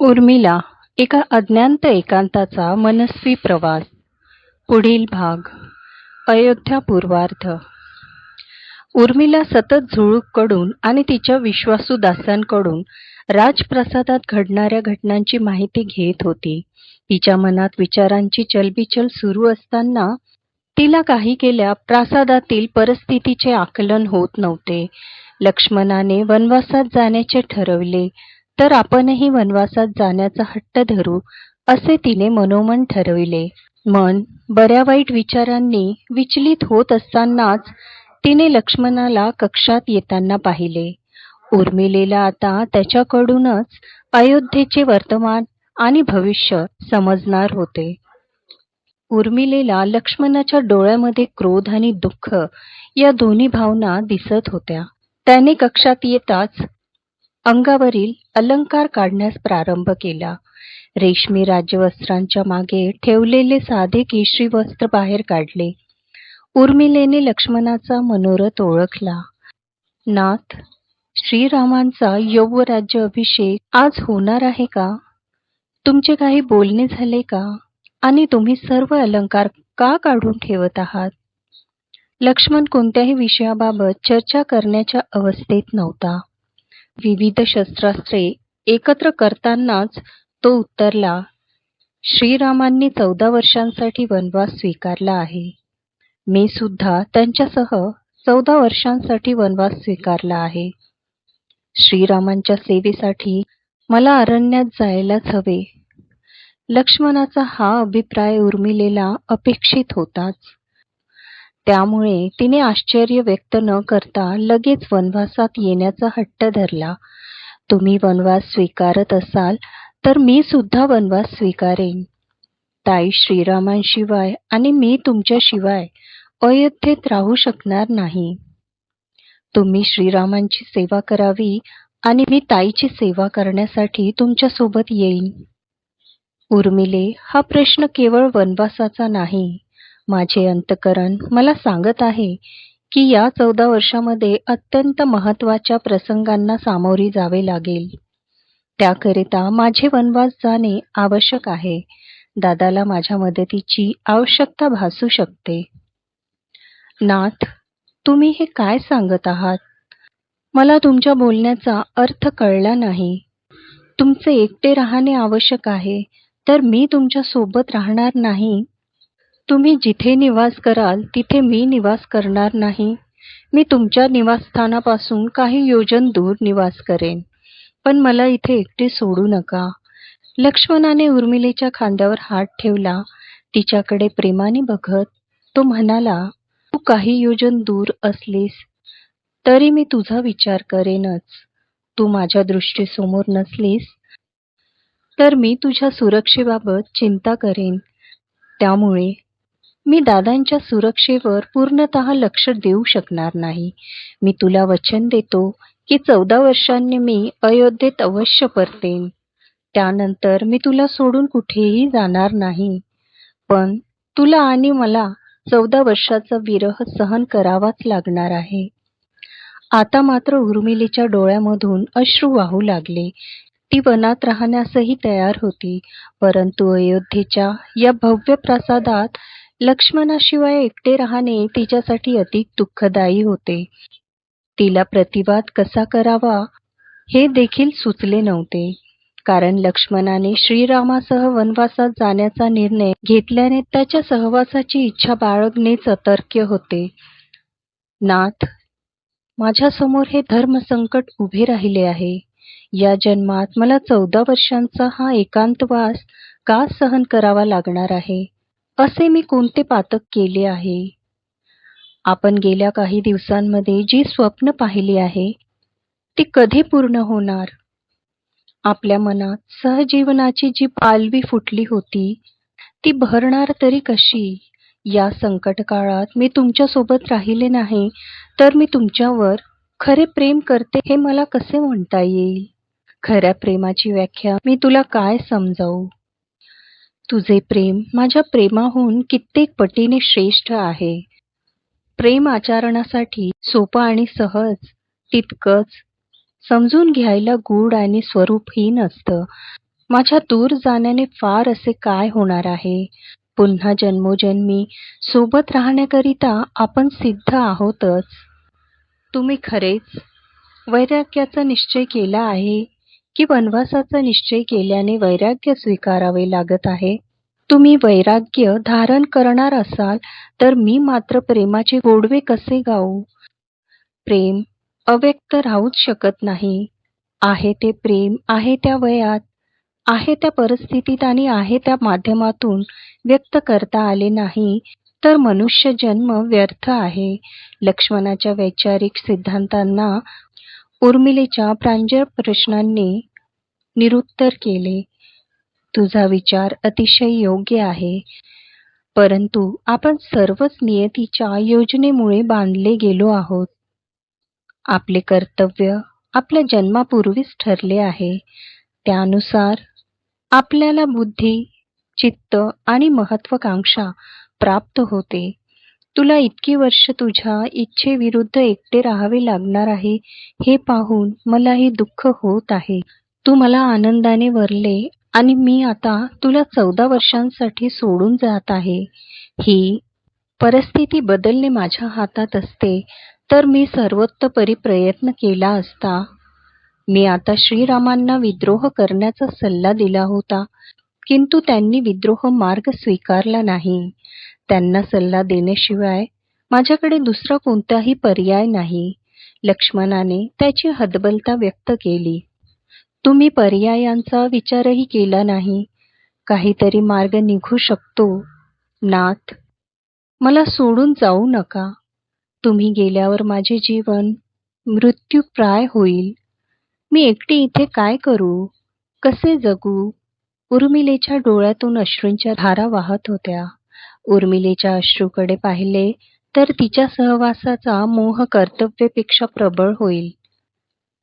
उर्मिला एका अज्ञात एकांताचा मनस्वी प्रवास. पुढील भाग अयोध्या पूर्वार्ध. उर्मिला सतत झुळूककडून आणि तिच्या विश्वासू दासांकडून राजप्रसादात घडणाऱ्या घटनांची माहिती घेत होती. तिच्या मनात विचारांची चलबिचल सुरू असताना तिला काही केल्या प्रासादातील परिस्थितीचे आकलन होत नव्हते. लक्ष्मणाने वनवासात जाण्याचे ठरवले. तर आपणही वनवासात जाण्याचा हट्ट धरू असे तिने मनोमन ठरविले. मन बऱ्या वाईट विचारांनी विचलित होत असतानाच तिने लक्ष्मणाला कक्षात येताना पाहिले. उर्मिलेला आता त्याच्याकडूनच अयोध्येचे वर्तमान आणि भविष्य समजणार होते. उर्मिलेला लक्ष्मणाच्या डोळ्यामध्ये क्रोध आणि दुःख या दोन्ही भावना दिसत होत्या. त्याने कक्षात येताच अंगावरील अलंकार काढण्यास प्रारंभ केला. रेशमी राजवस्त्रांच्या मागे ठेवलेले साधे केशरी वस्त्र बाहेर काढले. उर्मिलेने लक्ष्मणाचा मनोरथ ओळखला. नाथ श्रीरामांचा यौवराज्य अभिषेक आज होणार आहे का? तुमचे काही बोलणे झाले का? आणि तुम्ही सर्व अलंकार का काढून ठेवत आहात? लक्ष्मण कोणत्याही विषयाबाबत चर्चा करण्याच्या अवस्थेत नव्हता. विविध शस्त्रास्त्रे एकत्र करतानाच तो उत्तरला श्रीरामांनी चौदा वर्षांसाठी वनवास स्वीकारला आहे. मी सुद्धा त्यांच्यासह चौदा वर्षांसाठी वनवास स्वीकारला आहे. श्रीरामांच्या सेवेसाठी मला अरण्यात जायलाच हवे. लक्ष्मणाचा हा अभिप्राय उर्मिलेला अपेक्षित होताच. त्यामुळे तिने आश्चर्य व्यक्त न करता लगेच वनवासात येण्याचा हट्ट धरला. तुम्ही वनवास स्वीकारत असाल तर मी सुद्धा वनवास स्वीकारेन. ताई श्रीरामांशिवाय आणि मी तुमच्याशिवाय अयोध्येत राहू शकणार नाही. तुम्ही श्रीरामांची सेवा करावी आणि मी ताईची सेवा करण्यासाठी तुमच्यासोबत येईन. उर्मिले हा प्रश्न केवळ वनवासाचा नाही. माझे अंतकरण मला सांगत आहे की या चौदा वर्षामध्ये अत्यंत महत्त्वाच्या प्रसंगांना सामोरी जावे लागेल. त्याकरिता माझे वनवास जाणे आवश्यक आहे. दादाला माझ्या मदतीची आवश्यकता भासू शकते. नाथ तुम्ही हे काय सांगत आहात? मला तुमच्या बोलण्याचा अर्थ कळला नाही. तुमचे एकटे राहणे आवश्यक आहे. तर मी तुमच्यासोबत राहणार नाही. तुम्ही जिथे निवास कराल तिथे मी निवास करणार नाही. मी तुमच्या निवासस्थानापासून काही योजन दूर निवास करेन. पण मला इथे एकटे सोडू नका. लक्ष्मणाने उर्मिलेच्या खांद्यावर हात ठेवला. तिच्याकडे प्रेमाने बघत तो म्हणाला तू काही योजन दूर असलीस तरी मी तुझा विचार करेनच. तू माझ्या दृष्टीसमोर नसलीस तर मी तुझ्या सुरक्षेबाबत चिंता करेन. त्यामुळे मी दादांच्या सुरक्षेवर पूर्णतः लक्ष देऊ शकणार नाही. मी तुला वचन देतो की चौदा वर्षांनी मी अयोध्येत अवश्य परतेन. त्यानंतर मी तुला सोडून कुठेही जाणार नाही. पण तुला आणि मला चौदा वर्षाचा विरह सहन करावाच लागणार आहे. आता मात्र उर्मिलीच्या डोळ्यामधून अश्रू वाहू लागले. ती वनात राहण्यासही तयार होती परंतु अयोध्येच्या या भव्य प्रासादात लक्ष्मणाशिवाय एकटे राहणे तिच्यासाठी अधिक दुःखदायी होते. तिला प्रतिवाद कसा करावा हे देखील सुचले नव्हते. कारण लक्ष्मणाने श्रीरामासह वनवासात जाण्याचा निर्णय घेतल्याने त्याच्या सहवासाची इच्छा बाळगणेच अतर्क्य होते. नाथ माझ्यासमोर हे धर्मसंकट उभे राहिले आहे. या जन्मात मला चौदा वर्षांचा हा एकांतवास का सहन करावा लागणार आहे? असे मी कोणते पातक केले आहे? आपण गेल्या काही दिवसांमध्ये जी स्वप्न पाहिली आहे ती कधी पूर्ण होणार? आपल्या मनात सहजीवनाची जी पालवी फुटली होती ती भरणार तरी कशी? या संकट काळात मी तुमच्यासोबत राहिले नाही तर मी तुमच्यावर खरे प्रेम करते हे मला कसे म्हणता येईल? खऱ्या प्रेमाची व्याख्या मी तुला काय समजावू? तुझे प्रेम माझ्या प्रेमाहून कित्येक पटीने श्रेष्ठ आहे. प्रेम आचरणासाठी सोपं आणि सहज तितकंच. समजून घ्यायला गूढ आणि स्वरूपहीन असतं. माझ्या दूर जाण्याने फार असे काय होणार आहे? पुन्हा जन्मोजन्मी सोबत राहण्याकरिता आपण सिद्ध आहोतच. तुम्ही खरेच वैराग्याचा निश्चय केला आहे? की वनवासाचा निश्चय केल्याने वैराग्य स्वीकारावे लागत आहे. तुम्ही वैराग्य धारण करणार असाल तर मी मात्र प्रेमाचे गोडवे कसे गाऊ? प्रेम अव्यक्त राहूच शकत नाही. आहे ते प्रेम आहे त्या वयात आहे त्या परिस्थितीत आणि आहे त्या माध्यमातून व्यक्त करता आले नाही तर मनुष्य जन्म व्यर्थ आहे. लक्ष्मणाच्या वैचारिक सिद्धांतांना उर्मिलेच्या प्रांजळ प्रश्नांनी निरुत्तर केले. तुझा विचार अतिशय योग्य आहे. परंतु आपण सर्वच नियतीच्या योजनेमुळे बांधले गेलो आहोत. आपले कर्तव्य आपल्या जन्मापूर्वीच ठरले आहे. त्यानुसार आपल्याला बुद्धी चित्त आणि महत्वाकांक्षा प्राप्त होते. तुला इतकी वर्ष तुझ्या इच्छेविरुद्ध एकटे राहावे लागणार आहे हे पाहून मलाही दुःख होत आहे. तू मला आनंदाने वरले आणि मी आता तुला चौदा वर्षांसाठी सोडून जात आहे. ही परिस्थिती बदलणे माझ्या हातात असते तर मी सर्वोत्तपरी प्रयत्न केला असता. मी आता श्रीरामांना विद्रोह करण्याचा सल्ला दिला होता. किंतु त्यांनी विद्रोह मार्ग स्वीकारला नाही. त्यांना सल्ला देण्याशिवाय माझ्याकडे दुसरा कोणताही पर्याय नाही. लक्ष्मणाने त्याची हदबलता व्यक्त केली. तुम्ही पर्यायांचा विचारही केला नाही. काहीतरी मार्ग निघू शकतो. नाथ मला सोडून जाऊ नका. तुम्ही गेल्यावर माझे जीवन मृत्यूप्राय होईल. मी एकटी इथे काय करू? कसे जगू? उर्मिलेच्या डोळ्यातून अश्रूंच्या धारा वाहत होत्या. उर्मिलेच्या अश्रूकडे पाहिले तर तिच्या सहवासाचा मोह कर्तव्यपेक्षा प्रबळ होईल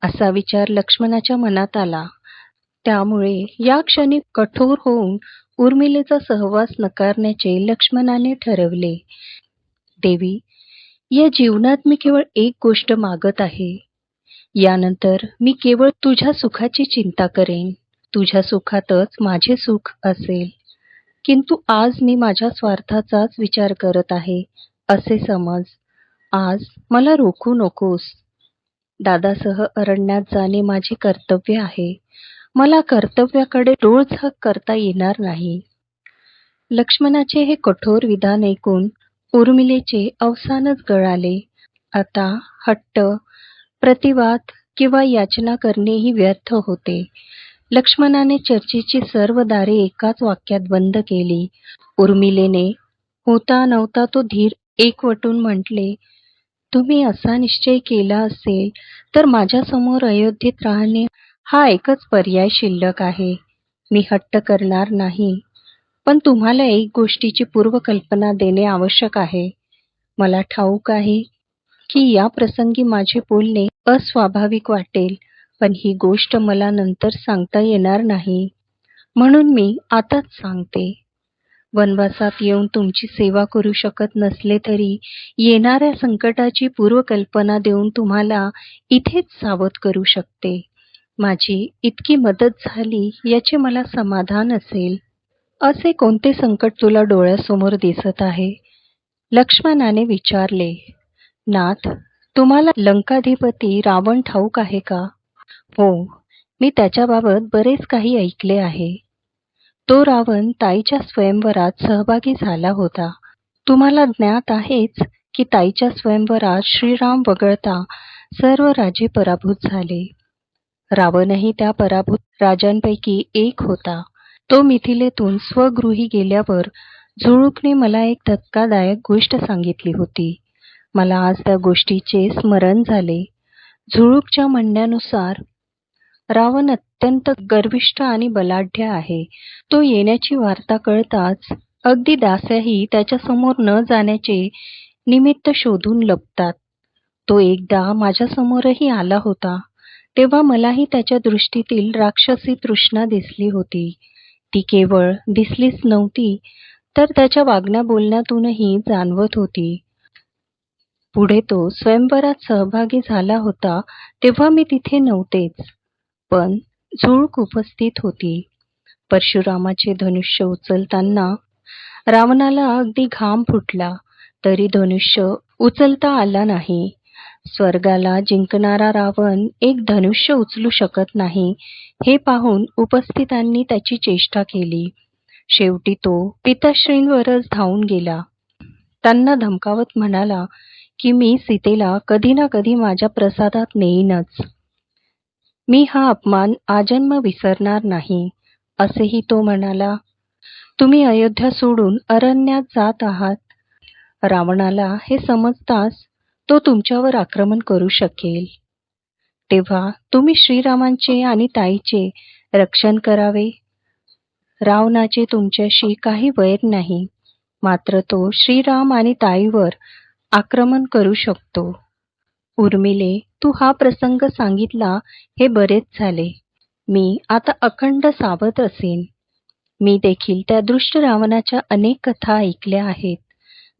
असा विचार लक्ष्मणाच्या मनात आला. त्यामुळे या क्षणी कठोर होऊन उर्मिलेचा सहवास नकारण्याचे लक्ष्मणाने ठरवले. देवी या जीवनात मी केवळ एक गोष्ट मागत आहे. यानंतर मी केवळ तुझ्या सुखाची चिंता करेन. तुझ्या सुखातच माझे सुख असेल. किंतु आज मी माझ्या स्वार्थाचाच विचार करत आहे असे समज. आज मला रोखू नकोस. दादासह अरण्यात जाणे माझे कर्तव्य आहे. मला कर्तव्याकडे डोळझाक करता येणार नाही. लक्ष्मणाचे हे कठोर विधान ऐकून उर्मिलेचे अवसानच गळाले. आता हट्ट प्रतिवाद किंवा याचना करणेही व्यर्थ होते. लक्ष्मणाने चर्चेची सर्व दारे एकाच वाक्यात बंद केली. उर्मिलेने होता नव्हता तो धीर एकवटून म्हटले तुम्ही असा निश्चय केला असेल तर माझ्यासमोर अयोध्येत राहणे हा एकच पर्याय शिल्लक आहे. मी हट्ट करणार नाही. पण तुम्हाला एक गोष्टीची पूर्वकल्पना देणे आवश्यक आहे. मला ठाऊक आहे की या प्रसंगी माझे बोलणे अस्वाभाविक वाटेल. पण ही गोष्ट मला नंतर सांगता येणार नाही. म्हणून मी आताच सांगते. वनवासात येऊन तुमची सेवा करू शकत नसले तरी येणाऱ्या संकटाची पूर्वकल्पना देऊन तुम्हाला इथेच सावध करू शकते. माझी इतकी मदत झाली याचे मला समाधान असेल. असे कोणते संकट तुला डोळ्यासमोर दिसत आहे? लक्ष्मणाने विचारले. नाथ तुम्हाला लंकाधिपती रावण ठाऊक आहे का? हो मी त्याच्याबाबत बरेच काही ऐकले आहे. तो रावण ताईच्या स्वयंवरात सहभागी झाला होता. तुम्हाला ज्ञात आहेच की ताईच्या स्वयंवरात श्रीराम वगळता सर्व राजे पराभूत झाले. रावणही त्या पराभूत राजांपैकी एक होता. तो मिथिलेतून स्वगृही गेल्यावर झुळूकने मला एक धक्कादायक गोष्ट सांगितली होती. मला आज त्या गोष्टीचे स्मरण झाले. झुळूकच्या म्हणण्यानुसार रावण अत्यंत गर्विष्ठ आणि बलाढ्य आहे. तो येण्याची वार्ता कळताच अगदी दास्याही त्याच्यासमोर न जाण्याचे निमित्त शोधून लपतात. तो एकदा माझ्यासमोरही आला होता तेव्हा मलाही त्याच्या दृष्टीतील राक्षसी तृष्णा दिसली होती. ती केवळ दिसलीच नव्हती तर त्याच्या वागण्या बोलण्यातूनही जाणवत होती. पुढे तो स्वयंवरात सहभागी झाला होता तेव्हा मी तिथे नव्हतेच. पण झुळूक उपस्थित होती. परशुरामाचे धनुष्य उचलताना रावणाला अगदी घाम फुटला तरी धनुष्य उचलता आला नाही. स्वर्गाला जिंकणारा रावण एक धनुष्य उचलू शकत नाही हे पाहून उपस्थितांनी त्याची चेष्टा केली. शेवटी तो पिताश्रींवरच धावून गेला. त्यांना धमकावत म्हणाला की मी सीतेला कधी ना कधी माझ्या प्रसादात नेईनच. मी हा अपमान आजन्म विसरणार नाही असेही तो म्हणाला. तुम्ही अयोध्या सोडून अरण्यात जात आहात. रावणाला हे समजताच तो तुमच्यावर आक्रमण करू शकेल. तेव्हा तुम्ही श्रीरामांचे आणि ताईचे रक्षण करावे. रावणाचे तुमच्याशी काही वैर नाही मात्र तो श्रीराम आणि ताईवर आक्रमण करू शकतो. उर्मिले तू हा प्रसंग सांगितला हे बरेच झाले. मी आता अखंड सावध असेन. मी देखील त्या दृष्ट रावणाच्या अनेक कथा ऐकल्या आहेत.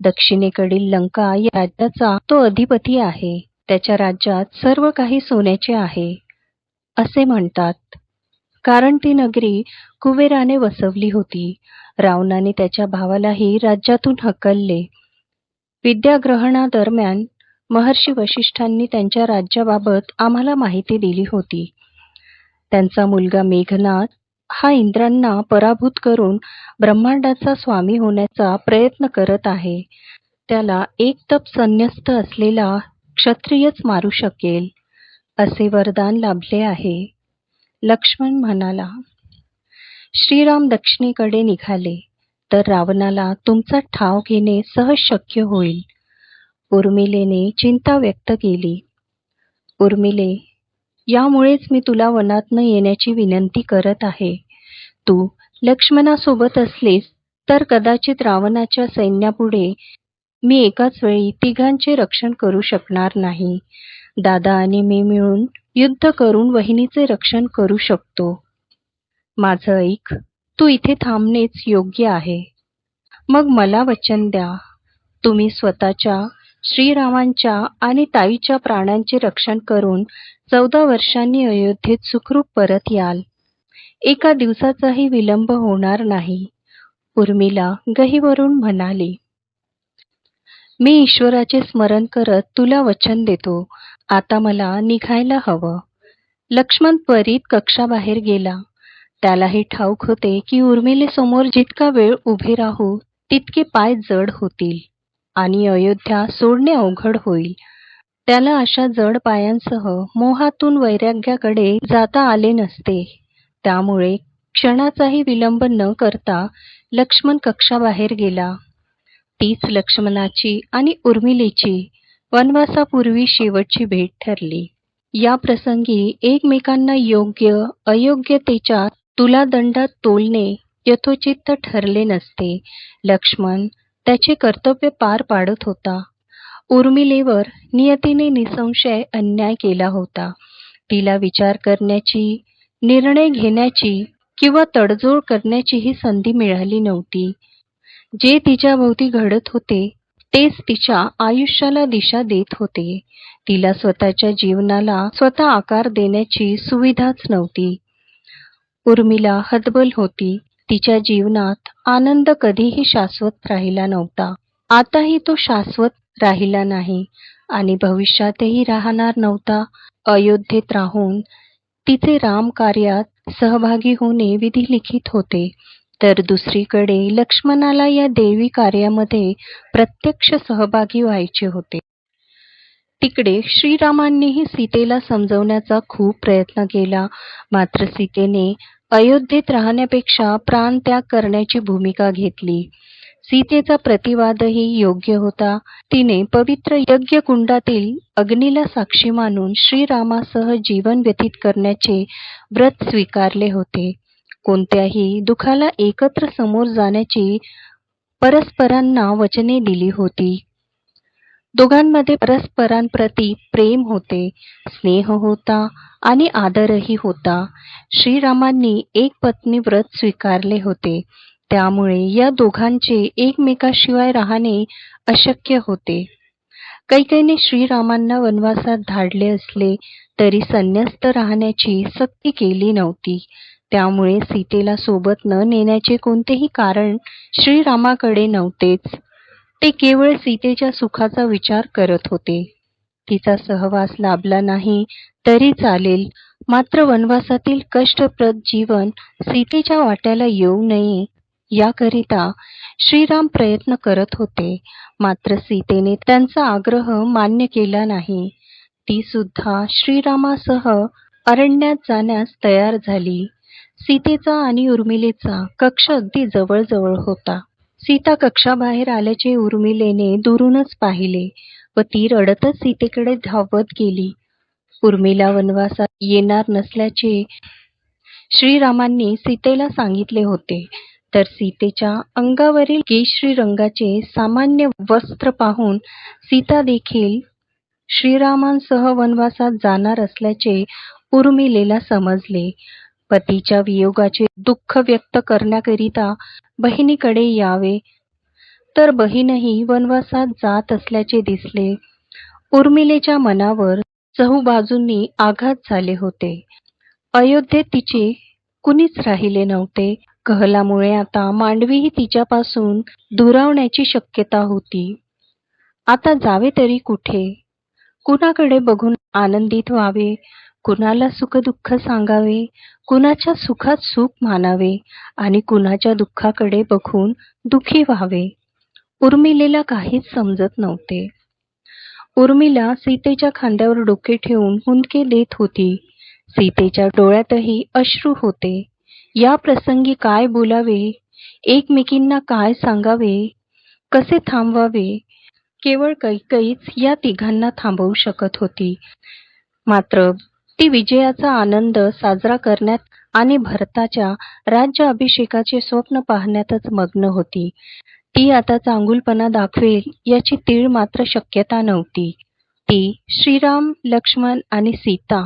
दक्षिणेकडील लंका या राज्याचा तो अधिपती आहे. त्याच्या राज्यात सर्व काही सोन्याचे आहे. असे म्हणतात. कारण ती नगरी कुबेराने वसवली होती. रावणाने त्याच्या भावालाही राज्यातून हकलले. विद्याग्रहणादरम्यान महर्षी वशिष्ठांनी त्यांच्या राज्याबाबत आम्हाला माहिती दिली होती. त्यांचा मुलगा मेघनाथ हा इंद्रांना पराभूत करून ब्रह्मांडाचा स्वामी होण्याचा प्रयत्न करत आहे. त्याला एक तप संन्यस्त असलेला क्षत्रियच मारू शकेल असे वरदान लाभले आहे. लक्ष्मण म्हणाला श्रीराम दक्षिणेकडे निघाले तर रावणाला तुमचा ठाव घेणे सहज शक्य होईल. उर्मिलेने चिंता व्यक्त केली. उर्मिले यामुळेच मी तुला वनातनं येण्याची विनंती करत आहे. तू लक्ष्मणासोबत असलीस तर कदाचित रावणाच्या सैन्यापुढे मी एकाच वेळी तिघांचे रक्षण करू शकणार नाही. दादा आणि मी मिळून युद्ध करून वहिनीचे रक्षण करू शकतो. माझं ऐक तू इथे थांबणेच योग्य आहे. मग मला वचन द्या. तुम्ही स्वतःच्या श्रीरामांच्या आणि ताईच्या प्राणांचे रक्षण करून चौदा वर्षांनी अयोध्येत सुखरूप परत याल. एका दिवसाचाही विलंब होणार नाही. उर्मिला गहीवरून म्हणाली मी ईश्वराचे स्मरण करत तुला वचन देतो. आता मला निघायला हवं. लक्ष्मण त्वरित कक्षाबाहेर गेला. त्यालाही ठाऊक होते की उर्मिलेसमोर जितका वेळ उभे राहू तितके पाय जड होतील. आणि अयोध्या सोडणे अवघड होईल. त्याला अशा जड पायांसह मोहातून वैराग्याकडे जाता आले नसते. त्यामुळे क्षणाचाही विलंब न करता लक्ष्मण कक्षाबाहेर गेला. तीच लक्ष्मणाची आणि उर्मिलेची वनवासापूर्वी शेवटची भेट ठरली. या प्रसंगी एकमेकांना योग्य अयोग्यतेच्या तुलादंडात तोलणे यथोचित ठरले नसते. लक्ष्मण त्याचे कर्तव्य पार पाडत होता. उर्मिलेवर नियतीने निसंशय अन्याय केला होता. तिला विचार करण्याची निर्णय घेण्याची किंवा तडजोड करण्याचीही संधी मिळाली नव्हती. जे तिच्याभोवती घडत होते तेच तिच्या आयुष्याला दिशा देत होते. तिला स्वतःच्या जीवनाला स्वतः आकार देण्याची सुविधाच नव्हती. उर्मिला हतबल होती. तिच्या जीवनात आनंद कधीही शाश्वत राहिला नव्हता. आताही तो शाश्वत राहिला नाही आणि भविष्यातही राहणार नव्हता. अयोध्येत राहून तिचे राम कार्यात सहभागी होणे विधिलिखित होते. तर दुसरीकडे लक्ष्मणाला या देवी कार्यामध्ये प्रत्यक्ष सहभागी व्हायचे होते. तिकडे श्रीरामांनीही सीतेला समजवण्याचा खूप प्रयत्न केला. मात्र सीतेने अयोध्येत राहण्यापेक्षा प्राणत्याग करण्याची भूमिका घेतली. सीतेचा प्रतिवादही योग्य होता. तिने पवित्र यज्ञकुंडातील अग्नीला साक्षी मानून श्रीरामासह जीवन व्यतीत करण्याचे व्रत स्वीकारले होते. कोणत्याही दुखाला एकत्र समोर जाण्याची परस्परांना वचने दिली होती. दोघांमध्ये परस्परांप्रती प्रेम होते स्नेह होता आणि आदरही होता. श्रीरामांनी एक पत्नी व्रत स्वीकारले होते. त्यामुळे या दोघांचे एकमेकाशिवाय राहणे अशक्य होते. कैकेने श्रीरामांना वनवासात धाडले असले तरी संन्यस्त राहण्याची सक्ती केली नव्हती. त्यामुळे सीतेला सोबत न नेण्याचे कोणतेही कारण श्रीरामाकडे नव्हतेच. ते केवळ सीतेच्या सुखाचा विचार करत होते. तिचा सहवास लाभला नाही तरी चालेल. मात्र वनवासातील कष्टप्रद जीवन सीतेच्या वाट्याला येऊ नये याकरिता श्रीराम प्रयत्न करत होते. मात्र सीतेने त्यांचा आग्रह मान्य केला नाही. ती सुद्धा श्रीरामासह अरण्यात जाण्यास तयार झाली. सीतेचा आणि उर्मिलेचा कक्ष अगदी जवळजवळ होता. सीता कक्षाबाहेर आल्याचे उर्मिलेने दुरूनच पाहिले व ती रडतच सीतेकडे धावत गेली. उर्मिला वनवासात येणार नसल्याचे श्रीरामांनी सीतेला सांगितले होते. तर सीतेच्या अंगावरील केशरी रंगाचे सामान्य वस्त्र पाहून सीता देखील श्रीरामांसह वनवासात जाणार असल्याचे उर्मिलेला समजले. पतीच्या वियोगाचे दुःख व्यक्त करण्याकरिता बहिणीकडे यावे. तर बहीणही वनवासात जात असल्याचे दिसले. उर्मिलेच्या मनावर चहूबाजूंनी आघात झाले होते. अयोध्येत तिचे कुणीच राहिले नव्हते. कहलामुळे आता मांडवीही तिच्यापासून दुरावण्याची शक्यता होती. आता जावे तरी कुठे? कुणाकडे बघून आनंदित व्हावे? कुणाला सुखदुःख सांगावे? कुणाच्या सुखात सुख मानावे? आणि कुणाच्या दुःखाकडे बघून दुःखी व्हावे? उर्मिलेला काहीच समजत नव्हते. उर्मिला सीतेच्या खांद्यावर डोके ठेवून हुंदके देत होती. सीतेच्या डोळ्यातही अश्रू होते. या प्रसंगी काय बोलावे? एकमेकींना काय सांगावे? कसे थांबवावे? केवळ कैकईच या तिघांना थांबवू शकत होती. मात्र ती विजयाचा आनंद साजरा करण्यात आणि भरताच्या राज्याभिषेकाचे स्वप्न पाहण्यातच मग्न होती. ती आता चांगुलपणा दाखवेल याची तीळ मात्र शक्यता नव्हती. ती श्रीराम लक्ष्मण आणि सीता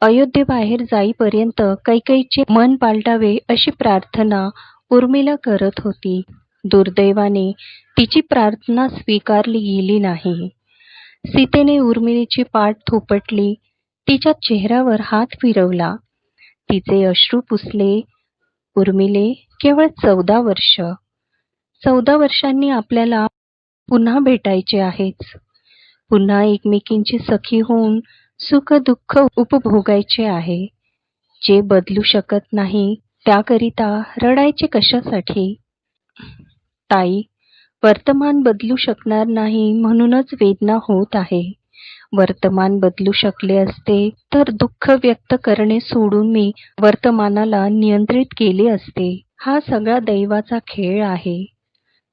अयोध्येबाहेर जाईपर्यंत कैकईचे मन पालटावे अशी प्रार्थना उर्मिला करत होती. दुर्दैवाने तिची प्रार्थना स्वीकारली गेली नाही. सीतेने उर्मिलीची पाठ थोपटली. तिच्या चेहऱ्यावर हात फिरवला. तिचे अश्रू पुसले उर्मिले केवळ चौदा वर्ष. चौदा वर्षांनी आपल्याला पुन्हा भेटायचे आहेच पुन्हा एकमेकींची सखी होऊन सुख दुःख उपभोगायचे आहे. जे बदलू शकत नाही त्याकरिता रडायचे कशासाठी? ताई वर्तमान बदलू शकणार नाही म्हणूनच वेदना होत आहे. वर्तमान बदलू शकले असते तर दुःख व्यक्त करणे सोडून मी वर्तमानाला नियंत्रित केले असते. हा सगळा दैवाचा खेळ आहे.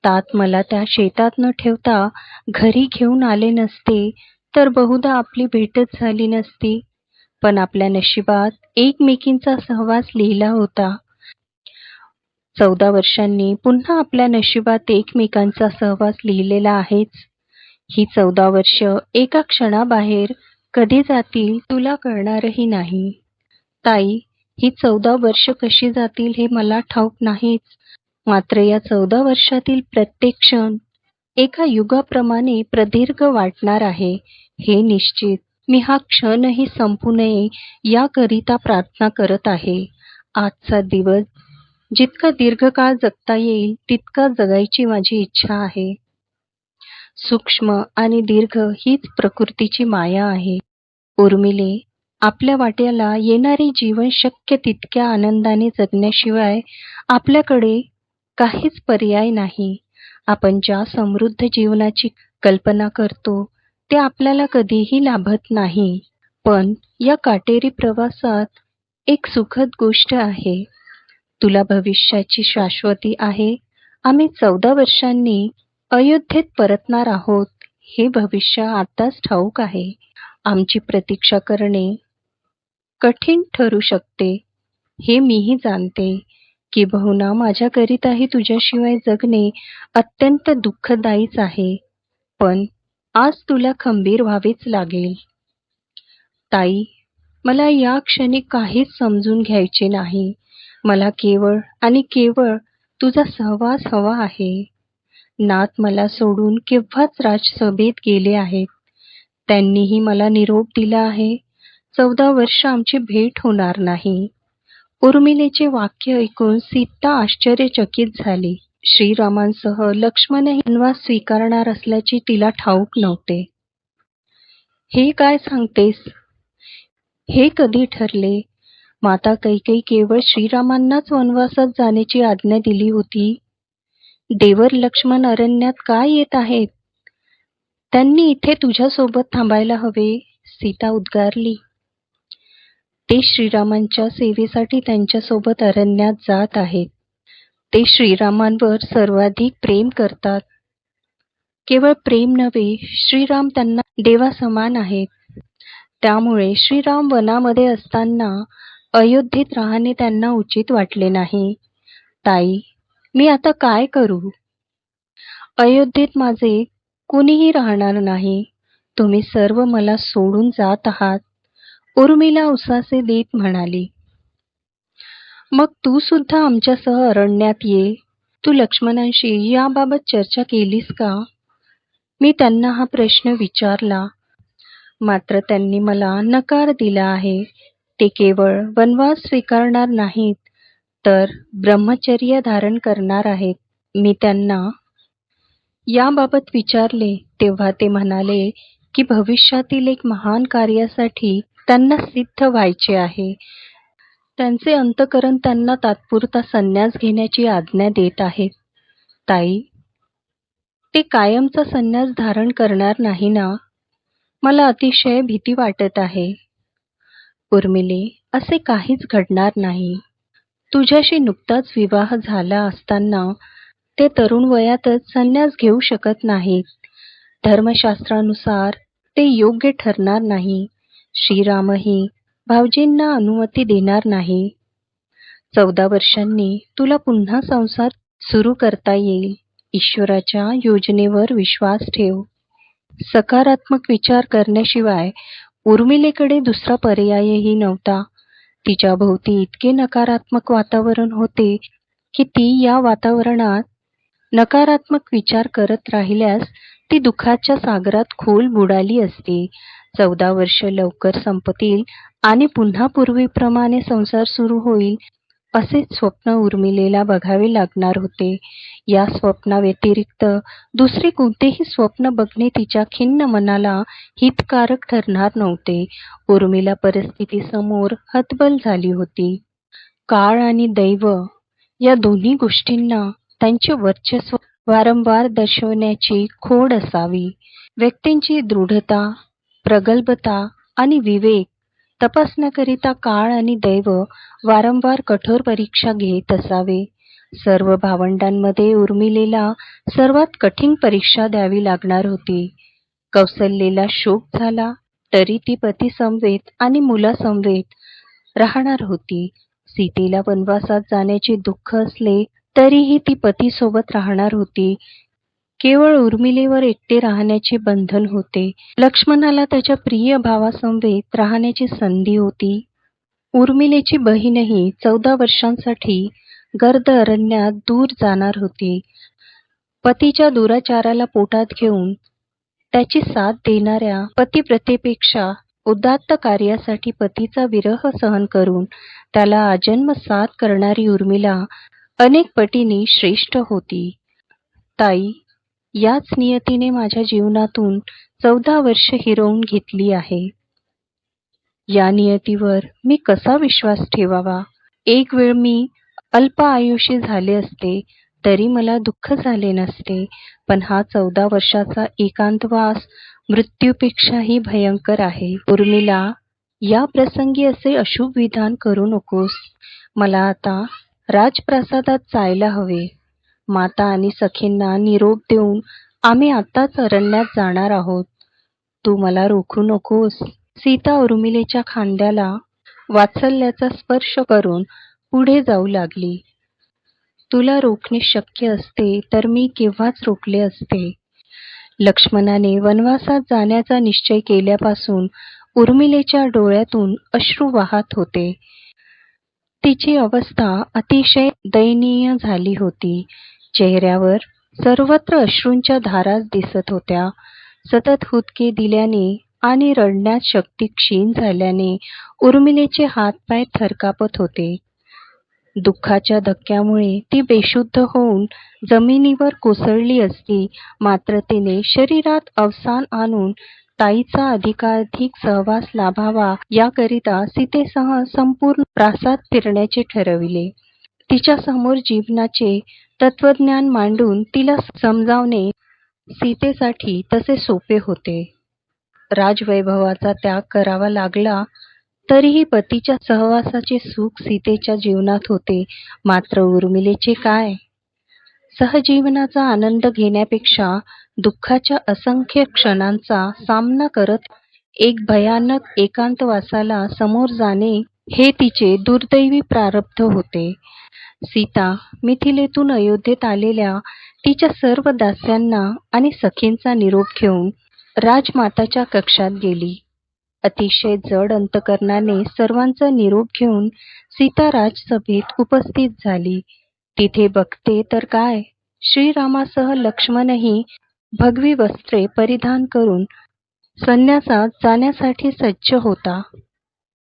तात मला त्या शेतात न ठेवता घरी घेऊन आले नसते तर बहुधा आपली भेटच झाली नसती. पण आपल्या नशिबात एकमेकींचा सहवास लिहिला होता. चौदा वर्षांनी पुन्हा आपल्या नशिबात एकमेकांचा सहवास लिहिलेला आहेच. ही चौदा वर्ष एका क्षणाबाहेर कधी जातील तुला कळणारही नाही. ताई ही चौदा वर्ष कशी जातील हे मला ठाऊक नाहीच. मात्र या चौदा वर्षातील प्रत्येक क्षण एका युगाप्रमाणे प्रदीर्घ वाटणार आहे हे निश्चित. मी हा क्षणही संपू नये याकरिता प्रार्थना करत आहे. आजचा दिवस जितका दीर्घकाळ जगता येईल तितका जगायची माझी इच्छा आहे. सूक्ष्म आणि दीर्घ हीच प्रकृतीची माया आहे. उर्मिले आपल्या वाट्याला येणारे जीवन शक्य तितक्या आनंदाने जगण्याशिवाय आपल्याकडे काहीच पर्याय नाही. आपण ज्या समृद्ध जीवनाची कल्पना करतो ते आपल्याला कधीही लाभत नाही. पण या काटेरी प्रवासात एक सुखद गोष्ट आहे. तुला भविष्याची शाश्वती आहे. आम्ही चौदा वर्षांनी अयोध्येत परतणार आहोत हे भविष्य आताच ठाऊक आहे. आमची प्रतीक्षा करणे कठीण ठरू शकते हे मीही जाणते. की बहुना माझ्याकरिताही तुझ्याशिवाय जगणे अत्यंत दुःखदायीच आहे. पण आज तुला खंबीर व्हावेच लागेल. ताई मला या क्षणी काहीच समजून घ्यायचे नाही. मला केवळ आणि केवळ तुझा सहवास हवा आहे. नाथ मला सोडून केव्हाच राजसभेत गेले आहेत? त्यांनीही मला निरोप दिला आहे. चौदा वर्ष आमची भेट होणार नाही. उर्मिलेचे वाक्य ऐकून सीता आश्चर्यचकित झाली. श्रीरामांसह लक्ष्मणही वनवास स्वीकारणार असल्याचे तिला ठाऊक नव्हते. हे काय सांगतेस? हे कधी ठरले? माता कैकेयी केवळ श्रीरामांनाच वनवासात जाण्याची आज्ञा दिली होती? देवर लक्ष्मण अरण्यात काय येत आहेत? त्यांनी इथे तुझ्यासोबत थांबायला हवे सीता उद्गारली. ते श्रीरामांच्या सेवेसाठी त्यांच्यासोबत अरण्यात जात आहेत. ते श्रीरामांवर सर्वाधिक प्रेम करतात. केवळ प्रेम नव्हे श्रीराम त्यांना देवासमान आहेत. त्यामुळे श्रीराम वनामध्ये असताना अयोध्येत राहणे त्यांना उचित वाटले नाही. ताई मी आता काय करू? अयोध्येत माझे कुणीही राहणार नाही. तुम्ही सर्व मला सोडून जात आहात. उर्मिला उसासे देत म्हणाली. मग तू सुद्धा आमच्यासह अरण्यात ये. तू लक्ष्मणांशी याबाबत चर्चा केलीस का? मी त्यांना हा प्रश्न विचारला. मात्र त्यांनी मला नकार दिला आहे. ते केवळ वनवास स्वीकारणार नाहीत. तर ब्रह्मचर्य धारण करणार आहेत. मी त्यांना याबाबत विचारले तेव्हा ते म्हणाले की भविष्यातील एक महान कार्यासाठी त्यांना सिद्ध व्हायचे आहे. त्यांचे अंतकरण त्यांना तात्पुरता संन्यास घेण्याची आज्ञा देत आहेत ताई ते कायमचा संन्यास धारण करणार नाही ना? मला अतिशय भीती वाटत आहे. उर्मिले असे काहीच घडणार नाही. तुझ्याशी नुकताच विवाह झाला असताना ते तरुण वयातच संन्यास घेऊ शकत नाहीत. धर्मशास्त्रानुसार ते योग्य ठरणार नाही. श्रीरामही भावजींना अनुमती देणार नाही. चौदा वर्षांनी तुला पुन्हा संसार सुरू करता येईल. ईश्वराच्या योजनेवर विश्वास ठेव. सकारात्मक विचार करण्याशिवाय उर्मिलेकडे दुसरा पर्यायही नव्हता. तिच्या भोवती इतके नकारात्मक वातावरण होते की ती या वातावरणात नकारात्मक विचार करत राहिल्यास ती दुःखाच्या सागरात खोल बुडाली असती. चौदा वर्ष लवकर संपतील आणि पुन्हा पूर्वीप्रमाणे संसार सुरू होईल असे स्वप्न उर्मिलेला बघावे लागणार होते. या स्वप्नाव्यतिरिक्त दुसरे कोणतेही स्वप्न बघणे तिच्या खिन्न मनाला हितकारक ठरणार नव्हते. उर्मिला परिस्थितीसमोर हतबल झाली होती. काळ आणि दैव या दोन्ही गोष्टींना त्यांचे वर्चस्व वारंवार दर्शवण्याची खोड असावी. व्यक्तींची दृढता प्रगल्भता आणि विवेक तपासण्याकरिता काळ आणि दैव वारंवार कठोर परीक्षा घेत असावे. सर्व भावंडांमध्ये उर्मिलेला सर्वात कठीण परीक्षा द्यावी लागणार होती. कौसल्येला शोक झाला तरी ती पतीसमवेत आणि मुलासमवेत राहणार होती. सीतेला वनवासात जाण्याचे दुःख असले तरीही ती पतीसोबत राहणार होती. केवळ उर्मिलेवर एकटे राहण्याचे बंधन होते. लक्ष्मणाला त्याच्या प्रिय भावासमवेत राहण्याची संधी होती. उर्मिलेची बहीणही चौदा वर्षांसाठी गर्द अरण्यात दूर जाणार होती. पतीच्या दुराचाराला पोटात घेऊन त्याची साथ देणाऱ्या पतिव्रतेपेक्षा उदात्त कार्यासाठी पतीचा विरह सहन करून त्याला आजन्म साथ करणारी उर्मिला अनेक पटींनी श्रेष्ठ होती. ताई याच नियतीने माझ्या जीवनातून चौदा वर्ष हिरवून घेतली आहे. या नियतीवर मी कसा विश्वास ठेवावा? एक वेळ मी अल्प आयुष्य झाले असते तरी मला दुःख झाले नसते पण हा चौदा वर्षाचा एकांतवास मृत्यूपेक्षाही भयंकर आहे. उर्मिला या प्रसंगी असे अशुभ विधान करू नकोस. मला आता राजप्रासादात जायला हवे. माता आणि सखींना निरोप देऊन आम्ही आत्ताच अरण्यात जाणार आहोत. तू मला रोखू नकोस. सीता उर्मिलेच्या खांद्याला वात्सल्याचा स्पर्श करून पुढे जाऊ लागली. तुला रोखणे शक्य असते तर मी केव्हाच रोखले असते? लक्ष्मणाने वनवासात जाण्याचा निश्चय केल्यापासून उर्मिलेच्या डोळ्यातून अश्रू वाहत होते. तिची अवस्था अतिशय दयनीय झाली होती. चेहऱ्यावर सर्वत्र अश्रूंच्या धाराच दिसत होत्या. सतत हुदके दिल्याने आणि रडण्यात शक्ती क्षीण झाल्याने उर्मिलेचे हातपाय थरकापत होते. दुःखाच्या धक्क्यामुळे ती बेशुद्ध होऊन जमिनीवर कोसळली असती मात्र तिने शरीरात अवसान आणून ताईचा अधिकाधिक सहवास लाभावा याकरिता सीतेसह संपूर्ण प्रासाद फिरण्याचे ठरविले. तिच्या समोर जीवनाचे तत्वज्ञान मांडून तिला समजावणे सीतेसाठी तसे सोपे होते. राजवैभवाचा त्याग करावा लागला तरीही पतीच्या सहवासाचे सुख सीतेच्या जीवनात होते. मात्र उर्मिलेचे काय? सहजीवनाचा आनंद घेण्यापेक्षा दुःखाच्या असंख्य क्षणांचा सामना करत एक भयानक एकांतवासाला समोर जाणे हे तिचे दुर्दैवी प्रारब्ध होते. सीता मिथिलेतून अयोध्येत आलेल्या तिच्या सर्व दास्यांना आणि सखींचा निरोप घेऊन राजमाताच्या कक्षात गेली. अतिशय जड अंतकरणाने सर्वांचा निरोप घेऊन सीता राजसभेत उपस्थित झाली. तिथे बघते तर काय? श्रीरामासह लक्ष्मणही भगवी वस्त्रे परिधान करून संन्यासात जाण्यासाठी सज्ज होता.